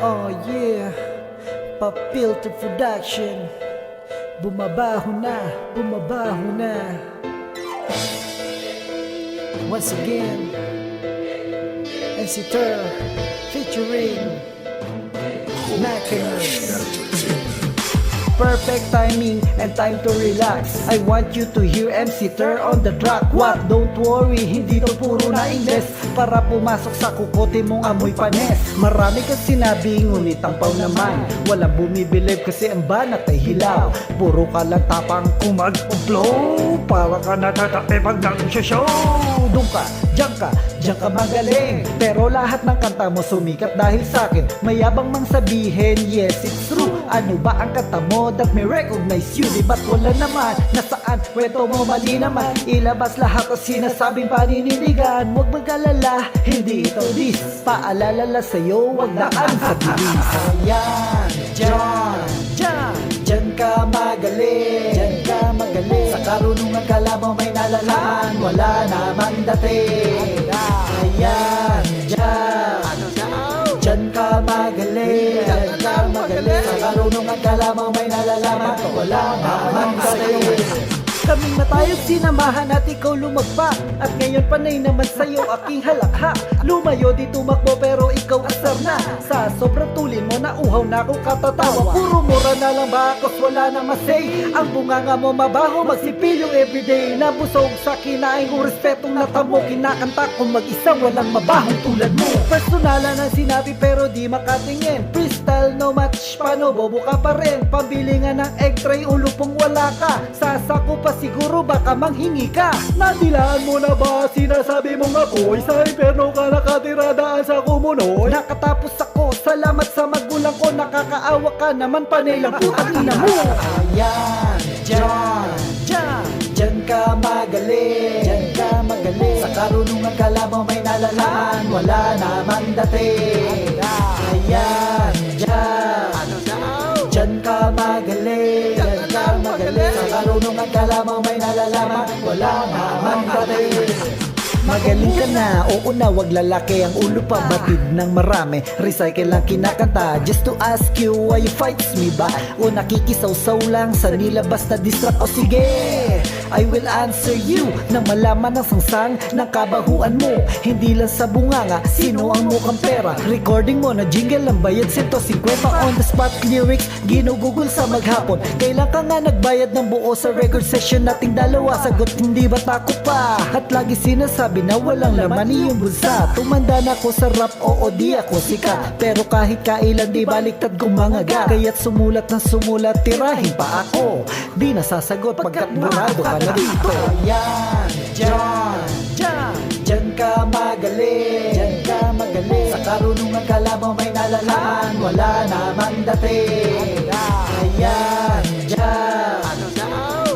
Oh yeah, Papilter Production. Bumabaho na, bumabaho na. Once again. MC Tur featuring Mackinac Perfect timing and time to relax. I want you to hear MC Tur on the track. What? Don't worry, hindi to puro na Ingles. Para pumasok sa kukote mong amoy panes. Marami ka sinabi, ngunit ang pau naman. Walang bumibilib kasi ang banat ay hilaw. Puro ka lang tapang kumag-upload Para ka natatape pag nag-show. Doon ka, diyan ka, diyan ka magaling. Pero lahat ng kanta mo sumikat dahil sa akin. Mayabang mang sabihin, yes it's true. Ano ba ang kanta mo that may recognize you? Di ba't wala naman, nasaan, kwento mo mali naman. Ilabas lahat ang sinasabing paninindigan Huwag mag-alala, hindi ito dis Paalala lang sa'yo, huwag daan sa bilis Ayan, dyan, dyan Dyan ka magaling nalalaman Wala namang dating Ayan, dyan. Dyan ka magaling Dyan ka magaling. Sa karunungan ka lamang may nalalaman Wala namang dating Kaming matayog sinamahan at ikaw lumagpa. At ngayon panay naman sa'yo aking halakha. Lumayo di tumakbo pero ikaw asar na. Sa sobrang tulin mo na uhaw na akong katatawa. Puro mura na lang ba cause wala na masay? Ang bunganga mo mabaho magsipil yung everyday. Nabusog sa kinain kong respetong natamo. Kinakanta kong mag-isa walang mabahong tulad mo. Personalan ang sinabi pero di makatingin. Freestyle no match paano bobo ka pa rin. Pambili nga ng egg tray ulo pong wala ka. Sasako siguro baka manghingi ka. Nadilaan mo na ba? Sinasabi mong ako Sa imperno ka nakatiradaan sa kumunoy. Nakatapos ako. Salamat sa magulang ko. Nakakaawa ka naman panilang putang ina mo. Ayan, dyan, dyan. Dyan ka magaling. Dyan ka magaling. Sa karunungan ka lamang may nalalaman. Wala namang dating. Ayan, Ka magaling. Dyan ka magaling. Sa karunungan ka lamang may nalalaman. Wala namang dating Magaling ka na, oo na, wag lalaki ang ulo pa. Batid ng marami, recycle lang kinakanta. Just to ask you, why you fights me ba? O nakikisaw-saw lang sa nilabas na distract. O sige, I will answer you Na malaman ang sangsang ng kabahuan mo. Hindi lang sa bunganga, sino ang mukhang pera? Recording mo na jingle ang bayad 150 On the spot lyrics, ginugugol sa maghapon. Kailan ka nga nagbayad ng buo sa record session nating dalawa? Sagot hindi ba tako pa? At lagi sinasabi na walang laman iyong bulsa. Tumanda na ako sa rap, oo di ako sikat. Pero kahit kailan di baliktad gumangaga Kaya't sumulat ng sumulat, tirahin pa ako. Di nasasagot pagkat burado ka na dito Yan, dyan, dyan Dyan ka magaling. Dyan ka magaling. Sa karunungan ka lamang may nalalaman Wala namang dating. Ayan, dyan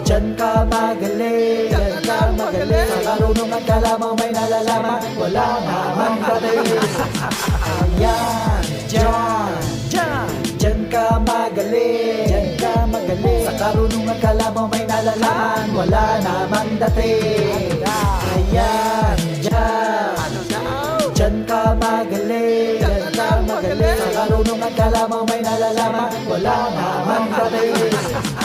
Dyan ka magaling. Dyan ka magaling. Sa karunungan ka lamang may nalalaman Wala namang dating. Ayan, dyan, dyan ka magaling magaling Sa karunungan ka lamang may nalalaman Wala namang dating. Ayan, dyan. Dyan ka magaling. Dyan ka magaling. Sa karunungan ka lamang may nalalaman Wala namang dating